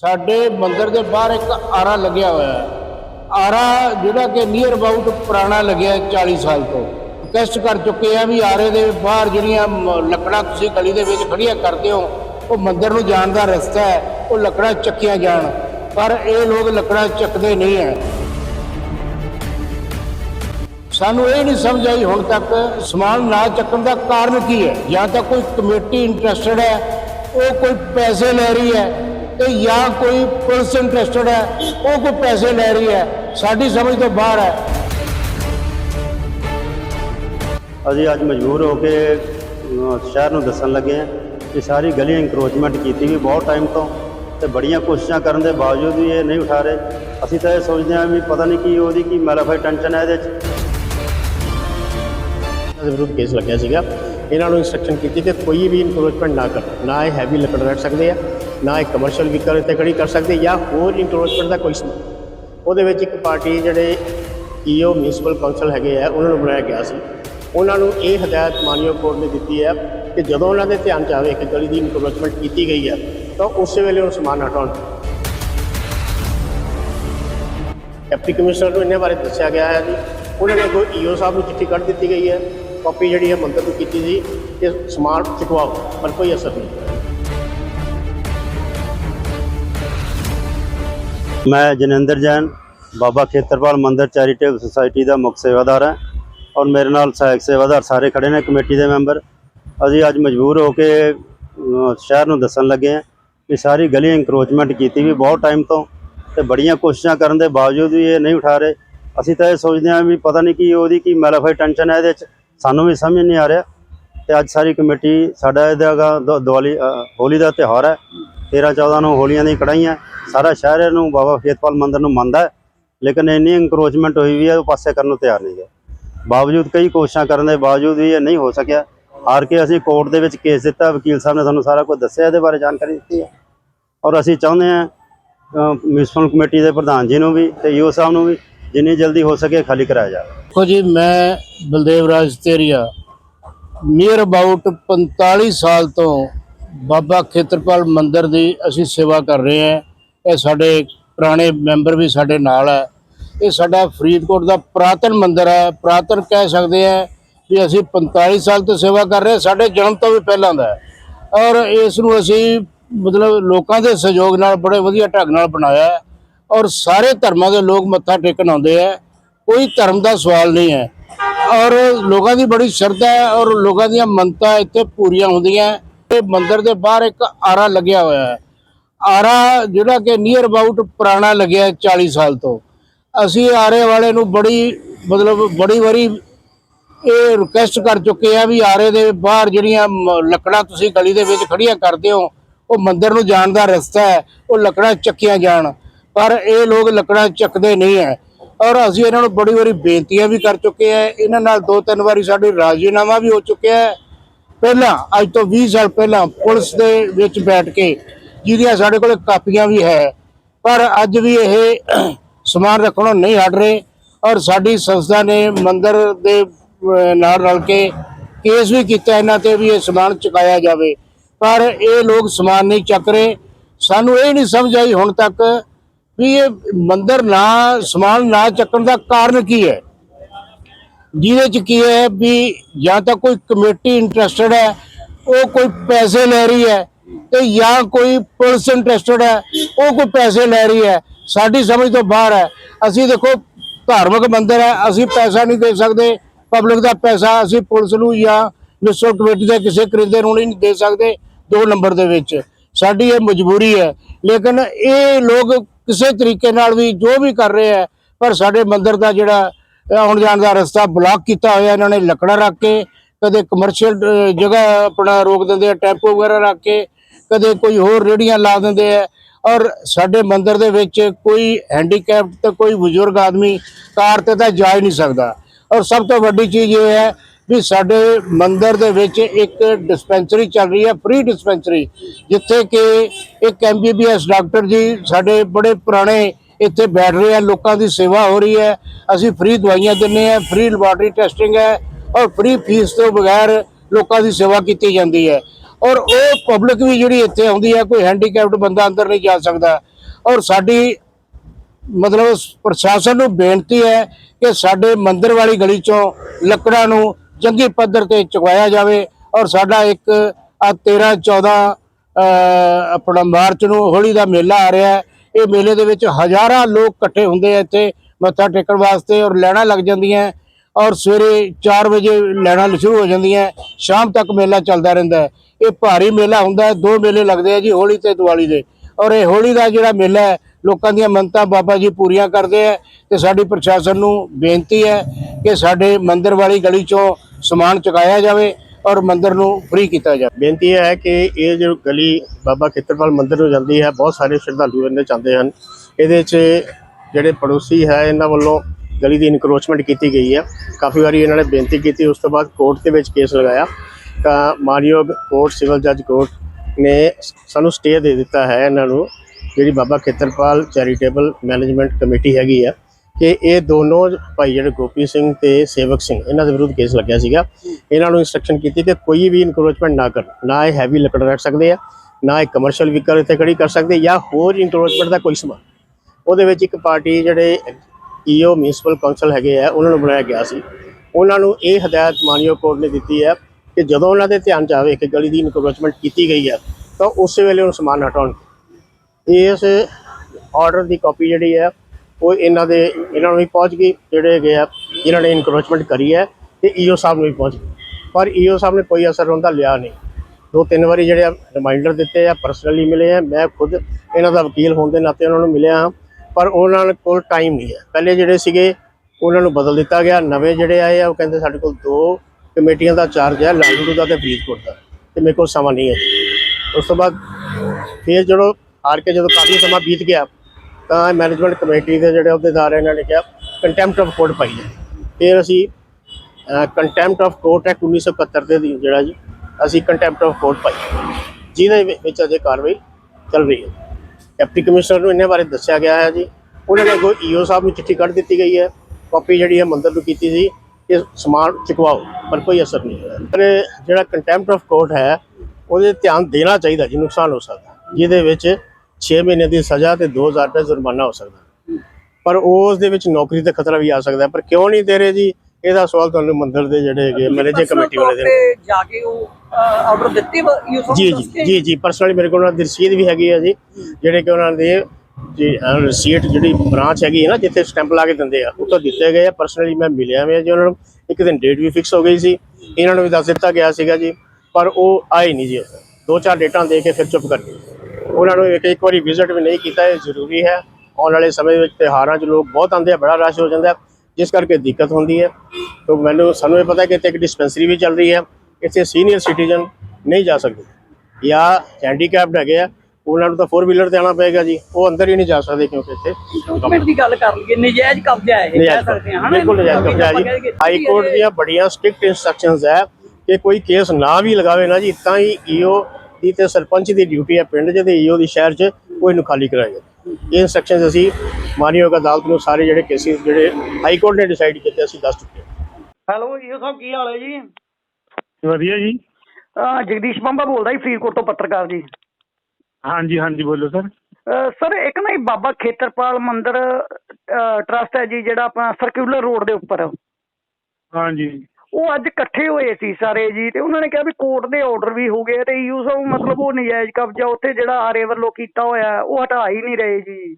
ਸਾਡੇ ਮੰਦਰ ਦੇ ਬਾਹਰ ਇੱਕ ਆਰਾ ਲੱਗਿਆ ਹੋਇਆ ਹੈ। ਆਰਾ ਜਿਹੜਾ ਕਿ ਨੀਅਰ ਅਬਾਊਟ ਪੁਰਾਣਾ ਲੱਗਿਆ ਹੈ 40 ਸਾਲ ਤੋਂ। ਰਿਕਵੈਸਟ ਕਰ ਚੁੱਕੇ ਆ ਵੀ ਆਰੇ ਦੇ ਬਾਹਰ ਜਿਹੜੀਆਂ ਮ- ਲੱਕੜਾਂ ਤੁਸੀਂ ਗਲੀ ਦੇ ਵਿੱਚ ਖੜੀਆਂ ਕਰਦੇ ਹੋ, ਉਹ ਮੰਦਰ ਨੂੰ ਜਾਣ ਦਾ ਰਸਤਾ ਹੈ, ਉਹ ਲੱਕੜਾਂ ਚੱਕੀਆਂ ਜਾਣ। ਪਰ ਇਹ ਲੋਕ ਲੱਕੜਾਂ ਚੱਕਦੇ ਨਹੀਂ ਹੈ। ਸਾਨੂੰ ਇਹ ਨਹੀਂ ਸਮਝ ਆਈ ਹੁਣ ਤੱਕ ਸਮਾਨ ਨਾ ਚੱਕਣ ਦਾ ਕਾਰਨ ਕੀ ਹੈ? ਜਾਂ ਤਾਂ ਕੋਈ ਕਮੇਟੀ ਇੰਟਰਸਟਡ ਹੈ, ਉਹ ਕੋਈ ਪੈਸੇ ਲੈ ਰਹੀ ਹੈ ਤੇ ਜਾਂ ਕੋਈ ਪੁਲਿਸ ਇੰਟਰਸਟਡ ਹੈ ਉਹ ਕੋਈ ਪੈਸੇ ਲੈ ਰਹੀ ਹੈ ਸਾਡੀ ਸਮਝ ਤੋਂ ਬਾਹਰ ਹੈ ਅਸੀਂ ਅੱਜ ਮਜਬੂਰ ਹੋ ਕੇ ਅ, ਸ਼ਹਿਰ ਨੂੰ ਦੱਸਣ ਲੱਗੇ ਹਾਂ ਕਿ ਸਾਰੀ ਗਲੀ ਇੰਕਰੋਚਮੈਂਟ ਕੀਤੀ ਵੀ ਬਹੁਤ ਟਾਈਮ ਤੋਂ ਤੇ ਬੜੀਆਂ ਕੋਸ਼ਿਸ਼ਾਂ ਕਰਨ ਦੇ ਬਾਵਜੂਦ ਵੀ ਇਹ ਨਹੀਂ ਉਠਾ ਰਹੇ ਅਸੀਂ ਤਾਂ ਇਹ ਸੋਚਦੇ ਹਾਂ ਵੀ ਪਤਾ ਨਹੀਂ ਕੀ ਉਹਦੀ ਕੀ ਮੈਲਾਫਾਈ ਟੈਨਸ਼ਨ ਹੈ ਇਹਦੇ 'ਚ ਇਹਨਾਂ ਦੇ ਵਿਰੁੱਧ ਕੇਸ ਲੱਗਿਆ ਸੀਗਾ ਇਹਨਾਂ ਨੂੰ ਇਨਸਟਰਕਸ਼ਨ ਕੀਤੀ ਕਿ ਕੋਈ ਵੀ ਇਨਕਰੋਚਮੈਂਟ ਨਾ ਕਰ। ਨਾ ਇਹ ਹੈਵੀ ਲੱਕੜ ਰੱਖ ਸਕਦੇ ਆ, ਨਾ ਇਹ ਕਮਰਸ਼ੀਅਲ ਵਹੀਕਲ ਇੱਥੇ ਖੜੀ ਕਰ ਸਕਦੇ ਜਾਂ ਹੋਰ ਇਨਕਰੋਚਮੈਂਟ ਦਾ ਕੋਈ ਸਮਾਨ ਉਹਦੇ ਵਿੱਚ ਇੱਕ ਪਾਰਟੀ ਜਿਹੜੇ ਈਓ ਮਿਊਨਿਸਪਲ ਕਾਉਂਸਲ ਹੈਗੇ ਆ, ਉਹਨਾਂ ਨੂੰ ਬਣਾਇਆ ਗਿਆ ਸੀ। ਉਹਨਾਂ ਨੂੰ ਇਹ ਹਦਾਇਤ ਮਾਨਯੋਗ ਕੋਰਟ ਨੇ ਦਿੱਤੀ ਹੈ ਕਿ ਜਦੋਂ ਉਹਨਾਂ ਦੇ ਧਿਆਨ ਚ ਆਵੇ ਕਿ ਗਲੀ ਦੀ ਇਨਕਰੋਚਮੈਂਟ ਕੀਤੀ ਗਈ ਹੈ ਤਾਂ ਉਸੇ ਵੇਲੇ ਉਹ ਸਮਾਨ ਹਟਾਉਣ ਡਿਪਟੀ ਕਮਿਸ਼ਨਰ ਨੂੰ ਇਹਨਾਂ ਬਾਰੇ ਦੱਸਿਆ ਗਿਆ ਹੈ ਜੀ। ਉਹਨਾਂ ਨੇ ਕੋਈ ਈਓ ਸਾਹਿਬ ਨੂੰ ਚਿੱਠੀ ਕੱਢ ਦਿੱਤੀ ਗਈ ਹੈ। ਕਾਪੀ ਜਿਹੜੀ ਹੈ ਮੰਤਰ ਨੂੰ ਕੀਤੀ ਸੀ ਕਿ ਸਮਾਨ ਚੁਕਵਾਓ ਪਰ ਕੋਈ ਅਸਰ ਨਹੀਂ। ਮੈਂ ਜਨਿੰਦਰ ਜੈਨ, ਬਾਬਾ ਖੇਤਰਪਾਲ ਮੰਦਿਰ ਚੈਰੀਟੇਬਲ ਸੁਸਾਇਟੀ ਦਾ ਮੁੱਖ ਸੇਵਾਦਾਰ ਹਾਂ ਔਰ ਮੇਰੇ ਨਾਲ ਸਹਾਇਕ ਸੇਵਾਦਾਰ ਸਾਰੇ ਖੜੇ ਨੇ ਕਮੇਟੀ ਦੇ ਮੈਂਬਰ। ਅਸੀਂ ਅੱਜ ਮਜਬੂਰ ਹੋ ਕੇ ਸ਼ਹਿਰ ਨੂੰ ਦੱਸਣ ਲੱਗੇ ਹਾਂ ਕਿ ਸਾਰੀ ਗਲੀ ਇੰਕਰੋਚਮੈਂਟ ਕੀਤੀ ਵੀ ਬਹੁਤ ਟਾਈਮ ਤੋਂ ਤੇ ਬੜੀਆਂ ਕੋਸ਼ਿਸ਼ਾਂ ਕਰਨ ਦੇ ਬਾਵਜੂਦ ਵੀ ਇਹ ਨਹੀਂ ਉਠਾ ਰਹੇ। ਅਸੀਂ ਤਾਂ ਇਹ ਸੋਚਦੇ ਹਾਂ ਵੀ ਪਤਾ ਨਹੀਂ ਕੀ ਉਹਦੀ ਕੀ ਮੈਲਾਫਾਈ ਟੈਨਸ਼ਨ ਹੈ ਇਹਦੇ 'ਚ। ਸਾਨੂੰ ਵੀ ਸਮਝ ਨਹੀਂ ਆ ਰਿਹਾ ਤੇ ਅੱਜ ਸਾਰੀ ਕਮੇਟੀ ਸਾਡਾ ਇਹਦਾ ਗਾ ਦ- ਦੀਵਾਲੀ ਹੋਲੀ ਦਾ ਤਿਉਹਾਰ ਹੈ। 13 14 ਨੂੰ ਹੋਲੀਆਂ ਦੀ ਕੜਾਈਆਂ ਸਾਰਾ ਸ਼ਹਿਰ ਨੂੰ ਬਾਬਾ ਫੇਤਪਾਲ ਮੰਦਰ ਨੂੰ ਮੰਨਦਾ ਹੈ। ਲੇਕਿਨ ਇੰਨੀ ਇੰਕਰੋਚਮੈਂਟ ਹੋਈ ਵੀ ਹੈ, ਉਹ ਪਾਸੇ ਕਰਨ ਨੂੰ ਤਿਆਰ ਨਹੀਂ ਹੈ। ਬਾਵਜੂਦ ਕਈ ਕੋਸ਼ਿਸ਼ਾਂ ਕਰਨ ਦੇ ਬਾਵਜੂਦ ਵੀ ਇਹ ਨਹੀਂ ਹੋ ਸਕਿਆ। ਹਾਰ ਕੇ ਅਸੀਂ ਕੋਰਟ ਦੇ ਵਿੱਚ ਕੇਸ ਦਿੱਤਾ, ਵਕੀਲ ਸਾਹਿਬ ਨੇ ਸਾਨੂੰ ਸਾਰਾ ਕੁਝ ਦੱਸਿਆ, ਇਹਦੇ ਬਾਰੇ ਜਾਣਕਾਰੀ ਦਿੱਤੀ ਹੈ। ਔਰ ਅਸੀਂ ਚਾਹੁੰਦੇ ਹਾਂ ਮਿਊਨਿਸਪਲ ਕਮੇਟੀ ਦੇ ਪ੍ਰਧਾਨ ਜੀ ਨੂੰ ਵੀ ਤੇ ਯੂ ਸਾਹਿਬ ਨੂੰ ਵੀ ਜਿੰਨੀ ਜਲਦੀ ਹੋ ਸਕੇ ਖਾਲੀ ਕਰਾਇਆ ਜਾਵੇ। ਦੇਖੋ ਜੀ, ਮੈਂ ਬਲਦੇਵ ਰਾਜ ਤੇਰੀਆ ਨੀਅਰ ਅਬਾਊਟ 45 ਸਾਲ ਤੋਂ ਬਾਬਾ ਖੇਤਰਪਾਲ ਮੰਦਿਰ ਦੀ ਅਸੀਂ ਸੇਵਾ ਕਰ ਰਹੇ ਹਾਂ। ਇਹ ਸਾਡੇ ਪੁਰਾਣੇ ਮੈਂਬਰ ਵੀ ਸਾਡੇ ਨਾਲ ਹੈ। ਇਹ ਸਾਡਾ ਫਰੀਦਕੋਟ ਦਾ ਪ੍ਰਾਤਨ ਮੰਦਿਰ ਹੈ। ਪ੍ਰਾਤਨ ਕਹਿ ਸਕਦੇ ਆ ਵੀ ਅਸੀਂ 45 ਸਾਲ ਤੋਂ ਸੇਵਾ ਕਰ ਰਹੇ ਸਾਡੇ ਜਨਮ ਤੋਂ ਵੀ ਪਹਿਲਾਂ ਦਾ ਔਰ ਇਸ ਨੂੰ ਅਸੀਂ ਮਤਲਬ ਲੋਕਾਂ ਦੇ ਸਹਿਯੋਗ ਨਾਲ ਬੜੇ ਵਧੀਆ ਢੰਗ ਨਾਲ ਬਣਾਇਆ ਔਰ ਸਾਰੇ ਧਰਮਾਂ ਦੇ ਲੋਕ ਮੱਥਾ ਟੇਕਣ ਆਉਂਦੇ ਆ ਕੋਈ ਧਰਮ ਦਾ ਸਵਾਲ ਨਹੀਂ ਹੈ। ਔਰ ਲੋਕਾਂ ਦੀ ਬੜੀ ਸ਼ਰਧਾ ਹੈ ਔਰ ਲੋਕਾਂ ਦੀਆਂ ਮੰਨਤਾਂ ਇੱਥੇ ਪੂਰੀਆਂ ਹੁੰਦੀਆਂ ਇਹ ਮੰਦਿਰ ਦੇ ਬਾਹਰ ਇੱਕ ਆਰਾ ਲੱਗਿਆ ਹੋਇਆ ਹੈ। ਆਰਾ ਜਿਹੜਾ ਕਿ ਨੀਅਰ ਅਬਾਊਟ ਪੁਰਾਣਾ ਲੱਗਿਆ ਹੈ 40 ਸਾਲ ਤੋਂ। ਅਸੀਂ ਆਰੇ ਵਾਲੇ ਨੂੰ ਬੜੀ ਮਤਲਬ ਬੜੀ ਵਾਰੀ ਇਹ ਰਿਕਵੈਸਟ ਕਰ ਚੁੱਕੇ ਆ ਵੀ ਆਰੇ ਦੇ ਬਾਹਰ ਜਿਹੜੀਆਂ ਮ- ਲੱਕੜਾਂ ਤੁਸੀਂ ਗਲੀ ਦੇ ਵਿੱਚ ਖੜੀਆਂ ਕਰਦੇ ਹੋ, ਉਹ ਮੰਦਿਰ ਨੂੰ ਜਾਣ ਦਾ ਰਸਤਾ ਹੈ, ਉਹ ਲੱਕੜਾਂ ਚੱਕੀਆਂ ਜਾਣ। ਪਰ ਇਹ ਲੋਕ ਲੱਕੜਾਂ ਚੱਕਦੇ ਨਹੀਂ ਹੈ। ਔਰ ਅਸੀਂ ਇਹਨਾਂ ਨੂੰ ਬੜੀ ਵਾਰੀ ਬੇਨਤੀਆਂ ਵੀ ਕਰ ਚੁੱਕੇ ਆ ਇਹਨਾਂ ਨਾਲ ਦੋ ਤਿੰਨ ਵਾਰੀ ਸਾਡੀ ਰਾਜੀਨਾਮਾ ਵੀ ਹੋ ਚੁੱਕਿਆ ਹੈ। ਪਹਿਲਾਂ, ਅੱਜ ਤੋਂ 20 ਸਾਲ ਪਹਿਲਾਂ ਪੁਲਿਸ ਦੇ ਵਿੱਚ ਬੈਠ ਕੇ ਜਿਹਦੀਆਂ ਸਾਡੇ ਕੋਲ ਕਾਪੀਆਂ ਵੀ ਹੈ। ਪਰ ਅੱਜ ਵੀ ਇਹ ਸਮਾਨ ਰੱਖਣੋਂ ਨਹੀਂ ਹਟ ਰਹੇ ਔਰ ਸਾਡੀ ਸੰਸਥਾ ਨੇ ਮੰਦਰ ਦੇ ਨਾਲ ਰਲ ਕੇ ਕੇਸ ਵੀ ਕੀਤਾ ਇਹਨਾਂ ਤੇ ਵੀ ਇਹ ਸਮਾਨ ਚੁਕਾਇਆ ਜਾਵੇ। ਪਰ ਇਹ ਲੋਕ ਸਮਾਨ ਨਹੀਂ ਚੱਕ ਰਹੇ। ਸਾਨੂੰ ਇਹ ਨਹੀਂ ਸਮਝ ਆਈ ਹੁਣ ਤੱਕ ਵੀ ਇਹ ਮੰਦਰ ਨਾ, ਸਮਾਨ ਨਾ ਚੱਕਣ ਦਾ ਕਾਰਨ ਕੀ ਹੈ? ਜਿਹਦੇ ਚ ਕੀ ਹੈ ਵੀ ਜਾਂ ਤਾਂ ਕੋਈ ਕਮੇਟੀ ਇੰਟਰਸਟਡ ਹੈ, ਉਹ ਕੋਈ ਪੈਸੇ ਲੈ ਰਹੀ ਹੈ ਤੇ ਜਾਂ ਕੋਈ ਪੁਲਿਸ ਇੰਟਰਸਟਡ ਹੈ, ਉਹ ਕੋਈ ਪੈਸੇ ਲੈ ਰਹੀ ਹੈ। ਸਾਡੀ ਸਮਝ ਤੋਂ ਬਾਹਰ ਹੈ। ਅਸੀਂ ਦੇਖੋ, ਧਾਰਮਿਕ ਮੰਦਰ ਹੈ, ਅਸੀਂ ਪੈਸਾ ਨਹੀਂ ਦੇ ਸਕਦੇ। ਪਬਲਿਕ ਦਾ ਪੈਸਾ ਅਸੀਂ ਪੁਲਿਸ ਨੂੰ ਜਾਂ ਮਿਊਨਿਸਪਲ ਕਮੇਟੀ ਦੇ ਕਿਸੇ ਕਰਿੰਦੇ ਨੂੰ ਨਹੀਂ ਦੇ ਸਕਦੇ ਦੋ ਨੰਬਰ ਦੇ ਵਿੱਚ। ਸਾਡੀ ਇਹ ਮਜਬੂਰੀ ਹੈ। ਲੇਕਿਨ ਇਹ ਲੋਕ ਕਿਸੇ ਤਰੀਕੇ ਨਾਲ ਵੀ ਜੋ ਵੀ ਕਰ ਰਹੇ ਹੈ, ਪਰ ਸਾਡੇ ਮੰਦਿਰ ਦਾ ਜਿਹੜਾ ਆਉਣ ਜਾਣ ਦਾ ਰਸਤਾ ਬਲੌਕ ਕੀਤਾ ਹੋਇਆ, ਇਹਨਾਂ ਨੇ ਲੱਕੜਾਂ ਰੱਖ ਕੇ, ਕਦੇ ਕਮਰਸ਼ੀਅਲ ਜਗ੍ਹਾ ਆਪਣਾ ਰੋਕ ਦਿੰਦੇ ਆ, ਟੈਂਪੋ ਵਗੈਰਾ ਰੱਖ ਕੇ, ਕਦੇ ਕੋਈ ਹੋਰ ਰੇੜੀਆਂ ਲਾ ਦਿੰਦੇ ਆ। ਔਰ ਸਾਡੇ ਮੰਦਿਰ ਦੇ ਵਿੱਚ ਕੋਈ ਹੈਂਡੀਕੈਪਟ ਤੇ ਕੋਈ ਬਜ਼ੁਰਗ ਆਦਮੀ ਕਾਰ ਤੇ ਤਾਂ ਜਾ ਹੀ ਨਹੀਂ ਸਕਦਾ। ਔਰ ਸਭ ਤੋਂ ਵੱਡੀ ਚੀਜ਼ ਇਹ ਹੈ ਵੀ ਸਾਡੇ ਮੰਦਿਰ ਦੇ ਵਿੱਚ ਇੱਕ ਡਿਸਪੈਂਸਰੀ ਚੱਲ ਰਹੀ ਹੈ ਫ੍ਰੀ ਡਿਸਪੈਂਸਰੀ ਜਿੱਥੇ ਕਿ ਇੱਕ ਐਮਬੀਬੀਐਸ ਡਾਕਟਰ ਜੀ ਸਾਡੇ ਬੜੇ ਪੁਰਾਣੇ ਇੱਥੇ ਬੈਠ ਰਹੇ ਆ, ਲੋਕਾਂ ਦੀ ਸੇਵਾ ਹੋ ਰਹੀ ਹੈ। ਅਸੀਂ ਫ੍ਰੀ ਦਵਾਈਆਂ ਦਿੰਨੇ ਆ ਫ੍ਰੀ ਲੈਬੋਰਟਰੀ ਟੈਸਟਿੰਗ ਹੈ ਔਰ ਫ੍ਰੀ ਫੀਸ ਤੋਂ ਬਗੈਰ ਲੋਕਾਂ ਦੀ ਸੇਵਾ ਕੀਤੀ ਜਾਂਦੀ ਹੈ। ਔਰ ਉਹ ਪਬਲਿਕ ਵੀ ਜਿਹੜੀ ਇੱਥੇ ਆਉਂਦੀ ਹੈ, ਕੋਈ ਹੈਂਡੀਕੈਪਡ ਬੰਦਾ ਅੰਦਰ ਨਹੀਂ ਜਾ ਸਕਦਾ। ਔਰ ਸਾਡੀ ਮਤਲਬ ਪ੍ਰਸ਼ਾਸਨ ਨੂੰ ਬੇਨਤੀ ਹੈ ਕਿ ਸਾਡੇ ਮੰਦਰ ਵਾਲੀ ਗਲੀ ਚੋਂ ਲੱਕੜਾਂ ਨੂੰ ਜੰਗੀ ਪੱਧਰ ਤੇ ਚੁਕਵਾਇਆ ਜਾਵੇ ਔਰ ਸਾਡਾ ਇੱਕ ਆ 13 14 ਆਪਣਾ ਮਾਰਚ ਨੂੰ ਹੋਲੀ ਦਾ ਮੇਲਾ ਆ ਰਿਹਾ ਹੈ। ਇਹ ਮੇਲੇ ਦੇ ਵਿੱਚ ਹਜ਼ਾਰਾਂ ਲੋਕ ਇਕੱਠੇ ਹੁੰਦੇ ਆ ਇੱਥੇ, ਮੱਥਾ ਟੇਕਣ ਵਾਸਤੇ ਔਰ ਲੈਣਾ ਲੱਗ ਜਾਂਦੀਆਂ ਔਰ ਸਵੇਰੇ 4 ਵਜੇ ਲੈਣਾ ਸ਼ੁਰੂ ਹੋ ਜਾਂਦੀਆਂ ਸ਼ਾਮ ਤੱਕ ਮੇਲਾ ਚੱਲਦਾ ਰਹਿੰਦਾ ਹੈ। ਇਹ ਭਾਰੀ ਮੇਲਾ ਹੁੰਦਾ ਹੈ। ਦੋ ਮੇਲੇ ਲੱਗਦੇ ਆ ਜੀ, ਹੋਲੀ ਤੇ ਦੀਵਾਲੀ ਦੇ। ਔਰ ਇਹ ਹੋਲੀ ਦਾ ਜਿਹੜਾ ਮੇਲਾ ਹੈ ਲੋਕਾਂ ਦੀਆਂ ਮੰਨਤਾਂ ਬਾਬਾ ਜੀ ਪੂਰੀਆਂ ਕਰਦੇ ਆ ਤੇ ਸਾਡੀ ਪ੍ਰਸ਼ਾਸਨ ਨੂੰ ਬੇਨਤੀ ਹੈ ਕਿ ਸਾਡੇ ਮੰਦਿਰ ਵਾਲੀ ਗਲੀ ਚੋਂ ਸਮਾਨ ਚੁਕਾਇਆ ਜਾਵੇ ਔਰ ਮੰਦਿਰ ਨੂੰ ਫ੍ਰੀ ਕੀਤਾ ਜਾਵੇ। ਬੇਨਤੀ ਇਹ ਹੈ ਕਿ ਇਹ ਜੋ ਗਲੀ ਬਾਬਾ ਖੇਤਰਪਾਲ ਮੰਦਿਰ ਨੂੰ ਜਾਂਦੀ ਹੈ, ਬਹੁਤ ਸਾਰੇ ਸ਼ਰਧਾਲੂ ਇਹਨੇ ਜਾਂਦੇ ਹਨ। ਇਹਦੇ 'ਚ ਜਿਹੜੇ ਪੜੋਸੀ ਹੈ, ਇਹਨਾਂ ਵੱਲੋਂ ਗਲੀ ਦੀ ਇਨਕਰੋਚਮੈਂਟ ਕੀਤੀ ਗਈ ਹੈ। ਕਾਫੀ ਵਾਰੀ ਇਹਨਾਂ ਨੇ ਬੇਨਤੀ ਕੀਤੀ, ਉਸ ਤੋਂ ਬਾਅਦ ਕੋਰਟ ਦੇ ਵਿੱਚ ਕੇਸ ਲਗਾਇਆ। ਤਾਂ ਮਾਨਯੋਗ ਕੋਰਟ, ਸਿਵਲ ਜੱਜ ਕੋਰਟ ਨੇ ਸਾਨੂੰ ਸਟੇ ਦੇ ਦਿੱਤਾ ਹੈ ਇਹਨਾਂ ਨੂੰ। ਜਿਹੜੀ Baba Khetarpal charitable management committee ਹੈਗੀ ਆ, ਕਿ ਇਹ ਦੋਨੋਂ ਭਾਈ ਜਿਹੜੇ ਗੋਪੀ ਸਿੰਘ ਤੇ ਸੇਵਕ ਸਿੰਘ, ਇਹਨਾਂ ਦੇ ਵਿਰੁੱਧ ਕੇਸ ਲੱਗਿਆ ਸੀਗਾ। ਇਹਨਾਂ ਨੂੰ ਇਨਸਟਰਕਸ਼ਨ ਕੀਤੀ ਕਿ ਕੋਈ ਵੀ ਇਨਕਰੋਚਮੈਂਟ ਨਾ ਕਰਨ, ਨਾ ਇਹ ਹੈਵੀ ਲੱਕੜ ਰੱਖ ਸਕਦੇ ਆ, ਨਾ ਇਹ ਕਮਰਸ਼ੀਅਲ ਵਹੀਕਲ ਇੱਥੇ ਖੜੀ ਕਰ ਸਕਦੇ ਜਾਂ ਹੋਰ ਇਨਕਰੋਚਮੈਂਟ ਦਾ ਕੋਈ ਸਮਾਨ। ਉਹਦੇ ਵਿੱਚ ਇੱਕ ਪਾਰਟੀ ਜਿਹੜੇ ਈਓ ਮਿਊਨਿਸਪਲ ਕਾਉਂਸਲ ਹੈਗੇ ਆ, ਉਹਨਾਂ ਨੂੰ ਬਣਾਇਆ ਗਿਆ ਸੀ। ਉਹਨਾਂ ਨੂੰ ਇਹ ਹਦਾਇਤ ਮਾਨਯੋਗ ਕੋਰਟ ਨੇ ਦਿੱਤੀ ਹੈ ਕਿ ਜਦੋਂ ਉਹਨਾਂ ਦੇ ਧਿਆਨ ਚ ਆਵੇ ਕਿ ਗਲੀ ਦੀ ਇਨਕਰੋਚਮੈਂਟ ਕੀਤੀ ਗਈ ਹੈ ਤਾਂ ਉਸੇ ਵੇਲੇ ਉਹਨੂੰ ਸਮਾਨ ਹਟਾਉਣ ਇਸ ਆਰਡਰ ਦੀ ਕਾਪੀ ਜਿਹੜੀ ਹੈ, ਉਹ ਇਹਨਾਂ ਦੇ, ਇਹਨਾਂ ਨੂੰ ਵੀ ਪਹੁੰਚ ਗਈ, ਜਿਹੜੇ ਹੈਗੇ ਆ ਇਹਨਾਂ ਨੇ ਇਨਕਰੋਚਮੈਂਟ ਕਰੀ ਹੈ, ਤੇ ਈਓ ਸਾਹਿਬ ਨੂੰ ਵੀ ਪਹੁੰਚ ਗਈ। ਪਰ ਈਓ ਸਾਹਿਬ ਨੇ ਕੋਈ ਅਸਰ ਉਹਦਾ ਲਿਆ ਨਹੀਂ। ਦੋ ਤਿੰਨ ਵਾਰੀ ਜਿਹੜੇ ਰਿਮਾਈਂਡਰ ਦਿੱਤੇ ਆ ਪਰਸਨਲੀ ਮਿਲੇ ਆ, ਮੈਂ ਖੁਦ ਇਹਨਾਂ ਦਾ ਵਕੀਲ ਹੋਣ ਦੇ ਨਾਤੇ ਉਹਨਾਂ ਨੂੰ ਮਿਲਿਆ ਹਾਂ, ਪਰ ਉਹਨਾਂ ਕੋਲ ਟਾਈਮ ਨਹੀਂ ਹੈ। ਪਹਿਲੇ ਜਿਹੜੇ ਸੀਗੇ, ਉਹਨਾਂ ਨੂੰ ਬਦਲ ਦਿੱਤਾ ਗਿਆ। ਨਵੇਂ ਜਿਹੜੇ ਆਏ ਆ, ਉਹ ਕਹਿੰਦੇ ਸਾਡੇ ਕੋਲ ਦੋ ਕਮੇਟੀਆਂ ਦਾ ਚਾਰਜ ਹੈ ਲਾਲੜੂ ਦਾ ਤੇ ਫਰੀਦਕੋਟ ਦਾ, ਤੇ ਮੇਰੇ ਕੋਲ ਸਮਾਂ ਨਹੀਂ ਹੈ। ਉਸ ਤੋਂ ਬਾਅਦ ਫਿਰ ਜਦੋਂ ਹਾਰ ਕੇ ਜਦੋਂ ਕਾਫੀ ਸਮਾਂ ਬੀਤ ਗਿਆ, ਤਾਂ ਮੈਨੇਜਮੈਂਟ ਕਮੇਟੀ ਦੇ ਜਿਹੜੇ ਅਹੁਦੇਦਾਰ ਇਹਨਾਂ ਨੇ ਕਿਹਾ ਕੰਟੈਂਪਟ ਆਫ ਕੋਰਟ ਪਾਈ ਹੈ ਫਿਰ ਅਸੀਂ ਕੰਟੈਂਪਟ ਆਫ ਕੋਰਟ ਐਕਟ 1971 ਦੇ ਅਧੀਨ ਜਿਹੜਾ ਜੀ, ਅਸੀਂ ਕੰਟੈਂਪਟ ਆਫ ਕੋਰਟ ਪਾਈ। ਜਿਹਦੇ ਵਿੱਚ ਅਜੇ ਕਾਰਵਾਈ ਚੱਲ ਰਹੀ ਹੈ। ਡਿਪਟੀ ਕਮਿਸ਼ਨਰ ਨੂੰ ਇਹਨਾਂ ਬਾਰੇ ਦੱਸਿਆ ਗਿਆ ਹੈ ਜੀ। ਉਹਨਾਂ ਨੇ ਅੱਗੋਂ ਈਓ ਸਾਹਿਬ ਨੂੰ ਚਿੱਠੀ ਕੱਢ ਦਿੱਤੀ ਗਈ ਹੈ। ਕਾਪੀ ਜਿਹੜੀ ਹੈ ਮੰਦਰ ਨੂੰ ਕੀਤੀ ਸੀ ਕਿ ਸਮਾਨ ਚੁਕਵਾਓ, ਪਰ ਕੋਈ ਅਸਰ ਨਹੀਂ ਹੋਇਆ। ਪਰ ਜਿਹੜਾ ਕੰਟੈਂਪਟ ਆਫ ਕੋਰਟ ਹੈ, ਉਹਦੇ ਧਿਆਨ ਦੇਣਾ ਚਾਹੀਦਾ ਜੀ, ਨੁਕਸਾਨ ਹੋ ਸਕਦਾ। ਜਿਹਦੇ ਵਿੱਚ 6 ਮਹੀਨੇ ਦੀ ਸਜ਼ਾ ਤੇ 2000 ਰੁਪਏ ਜੁਰਮਾਨਾ ਹੋ ਸਕਦਾ। ਪਰ ਉਸ ਦੇ ਵਿੱਚ ਨੌਕਰੀ ਤੇ ਖਤਰਾ ਵੀ ਆ ਸਕਦਾ। ਪਰ ਕਿਉਂ ਨਹੀਂ ਦੇ ਰਹੇ ਜੀ? ਇਹਦਾ ਸਵਾਲ ਤੁਹਾਨੂੰ ਮੰਦਰ ਦੇ ਜਿਹੜੇ ਹੈਗੇ ਮੈਨੇਜਰ ਕਮੇਟੀ ਵਾਲੇ ਦੇ ਜਾ ਕੇ ਉਹ ਆਰਡਰ ਦਿੱਤੇ ਵਾ ਯੂਸਫ ਜੀ ਜੀ ਜੀ ਜੀ ਪਰਸਨਲੀ ਮੇਰੇ ਕੋਲ ਉਹਨਾਂ ਦੀ ਰਸੀਦ ਵੀ ਹੈਗੀ ਹੈ ਜੀ ਜਿਹੜੇ ਕਿ ਉਹਨਾਂ ਦੇ ਜੀ ਰਸੀਟ ਜਿਹੜੀ ਬ੍ਰਾਂਚ ਹੈਗੀ ਹੈ ਨਾ ਜਿੱਥੇ ਸਟੈਂਪ ਲਾ ਕੇ ਦਿੰਦੇ ਆ ਉੱਥੋਂ ਦਿੱਤੇ ਗਏ ਆ। ਪਰਸਨਲੀ ਮੈਂ ਮਿਲਿਆ ਹੋਇਆ ਜੀ ਉਹਨਾਂ ਨੂੰ। ਇੱਕ ਦਿਨ ਡੇਟ ਵੀ ਫਿਕਸ ਹੋ ਗਈ ਸੀ। ਇਹਨਾਂ ਨੂੰ ਵੀ ਦੱਸ ਦਿੱਤਾ ਗਿਆ ਸੀਗਾ ਜੀ। ਪਰ ਉਹ ਆਏ ਨਹੀਂ ਜੀ। ਦੋ ਚਾਰ ਡੇਟਾਂ ਦੇ ਕੇ ਫਿਰ ਚੁੱਪ ਕਰ ਗਏ। ਉਹਨਾਂ ਨੂੰ ਇੱਕ ਇੱਕ ਵਾਰੀ ਵਿਜ਼ਿਟ ਵੀ ਨਹੀਂ ਕੀਤਾ ਇਹ ਜ਼ਰੂਰੀ ਹੈ। ਆਉਣ ਵਾਲੇ ਸਮੇਂ ਵਿੱਚ ਤਿਉਹਾਰਾਂ 'ਚ ਲੋਕ ਬਹੁਤ ਆਉਂਦੇ ਆ ਬੜਾ ਰਸ਼ ਹੋ ਜਾਂਦਾ ਜਿਸ ਕਰਕੇ ਦਿੱਕਤ ਹੁੰਦੀ ਹੈ। ਤਾਂ ਮੈਨੂੰ ਸਾਨੂੰ ਇਹ ਪਤਾ ਕਿ ਇੱਥੇ ਇੱਕ ਡਿਸਪੈਂਸਰੀ ਵੀ ਚੱਲ ਰਹੀ ਹੈ। ਇੱਥੇ ਸੀਨੀਅਰ ਸਿਟੀਜ਼ਨ ਨਹੀਂ ਜਾ ਸਕਦੇ। ਜਾਂ ਹੈਂਡੀਕੈਪਡ ਹੈਗੇ ਆ ਉਹਨਾਂ ਨੂੰ ਤਾਂ 4 ਵੀਲਰ ਤੇ ਆਉਣਾ ਪਏਗਾ ਜੀ। ਉਹ ਅੰਦਰ ਹੀ ਨਹੀਂ ਜਾ ਸਕਦੇ ਕਿਉਂਕਿ ਇੱਥੇ ਡਾਕੂਮੈਂਟ ਦੀ ਗੱਲ ਕਰ ਲਈਏ ਨਜਾਇਜ਼ ਕਬਜ਼ਾ ਹੈ ਇਹ ਕਹਿ ਸਕਦੇ ਹਾਂ ਹਨਾ? ਬਿਲਕੁਲ ਨਜਾਇਜ਼ ਕਬਜ਼ਾ ਜੀ। ਹਾਈ ਕੋਰਟ ਦੀਆਂ ਬੜੀਆਂ ਸਟ੍ਰਿਕਟ ਇਨਸਟਰਕਸ਼ਨਸ ਹੈ ਕਿ ਕੋਈ ਕੇਸ ਨਾ ਵੀ ਲਗਾਵੇ ਨਾ ਜੀ ਤਾਂ ਹੀ ਈਓ ਦੀ ਤੇ ਸਰਪੰਚ ਦੀ ਡਿਊਟੀ ਹੈ ਪਿੰਡ 'ਚ ਤੇ ਈਓ ਦੀ ਸ਼ਹਿਰ 'ਚ ਕੋਈ ਨੂੰ ਖਾਲੀ ਕਰਾਏਗਾ ਇਹ ਇਨਸਟਰਕਸ਼ਨਸ ਅਸੀਂ ਮਾਨਯੋਗ ਅਦਾਲਤ ਨੂੰ ਸਾਰੇ ਜਿਹੜੇ ਕੇਸਿਸ ਜਿਹੜੇ ਹਾਈ ਕੋਰਟ ਨੇ ਡਿਸਾਈਡ ਕੀਤੇ ਅਸੀਂ ਦੱਸ ਚੁੱਕੇ ਹਾਂ। ਹੈਲੋ ਜੀ ਸਾਹਿਬ ਕੀ ਹਾਲ ਹੈ ਜੀ? ਵਧੀਆ ਜੀ। ਜਗਦੀਸ਼ ਬੰਬਾ ਬੋਲਦਾ ਜੀ ਫਰੀਦਕੋਟ ਤੋਂ ਪੱਤਰਕਾਰ ਜੀ। ਹਾਂਜੀ ਹਾਂਜੀ ਬੋਲੋ ਸਰ। ਸਰ ਇੱਕ ਨਾ ਬਾਬਾ ਖੇਤਰਪਾਲ ਮੰਦਿਰ ਟਰਸਟ ਹੈ ਜੀ ਜਿਹੜਾ ਆਪਣਾ ਸਰਕੂਲਰ ਰੋਡ ਦੇ ਉੱਪਰ। ਹਾਂਜੀ। ਉਹ ਅੱਜ ਇਕੱਠੇ ਹੋਏ ਸੀ ਸਾਰੇ ਜੀ ਤੇ ਉਹਨਾਂ ਨੇ ਕਿਹਾ ਵੀ ਕੋਰਟ ਦੇ ਆਰਡਰ ਵੀ ਹੋ ਗਏ ਤੇ ਯੂਜ਼ ਮਤਲਬ ਉਹ ਨਜਾਇਜ਼ ਕਬਜ਼ਾ ਉੱਥੇ ਜਿਹੜਾ ਆਰੇ ਵੱਲੋਂ ਕੀਤਾ ਹੋਇਆ ਉਹ ਹਟਾ ਹੀ ਨਹੀਂ ਰਹੇ ਜੀ।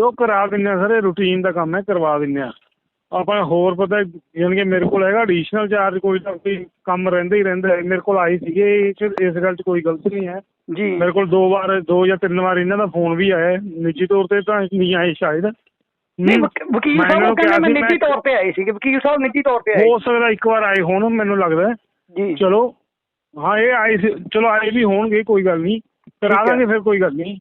ਉਹ ਕਰਾ ਦਿੰਦੇ ਆ ਸਰ ਇਹ ਰੂਟੀਨ ਦਾ ਕੰਮ ਹੈ ਕਰਵਾ ਦਿੰਦੇ ਆ। ਆਪਾਂ ਹੋਰ ਪਤਾ ਯਾਨੀ ਕਿ ਮੇਰੇ ਕੋਲ ਹੈਗਾ ਐਡੀਸ਼ਨਲ ਚਾਰਜ ਕੋਈ ਤਾਂ ਕੋਈ ਕੰਮ ਰਹਿੰਦਾ ਹੀ ਰਹਿੰਦਾ ਹੈ। ਮੇਰੇ ਕੋਲ ਆਏ ਸੀਗੇ ਇਸ ਗੱਲ 'ਚ ਕੋਈ ਗਲਤ ਨਹੀਂ ਹੈ। ਜੀ। ਮੇਰੇ ਕੋਲ ਦੋ ਵਾਰ ਦੋ ਜਾਂ ਤਿੰਨ ਵਾਰ ਇਹਨਾਂ ਦਾ ਫੋਨ ਵੀ ਆਇਆ ਹੈ। ਨਿੱਜੀ ਤੌਰ ਤੇ ਤਾਂ ਨਹੀਂ ਆਏ ਸ਼ਾਇਦ। ਨਹੀਂ ਵਕੀਲ ਮੈਂ ਸਾਹਿਬ ਇਹਨਾਂ ਉਹ ਨੂੰ ਕਹਿੰਦੇ ਕਿਹਾ ਮੈਂ ਸੀ ਨਿੱਜੀ ਤੌਰ ਤੇ ਆਏ ਸੀਗੇ ਵਕੀਲ ਸਾਹਿਬ ਨਿੱਜੀ ਤੌਰ ਤੇ ਆਏ ਹੋ ਸਕਦਾ ਇੱਕ ਵਾਰ ਆਏ ਹੋਣ ਮੈਨੂੰ ਲੱਗਦਾ। ਜੀ। ਚਲੋ ਹਾਂ ਇਹ ਆਏ ਸੀ ਚਲੋ ਆਏ ਵੀ ਹੋਣਗੇ ਕੋਈ ਗੱਲ ਨਹੀਂ। ਕਰਾ। ਦਾਂਗੇ ਫਿਰ ਕੋਈ ਗੱਲ ਨਹੀਂ।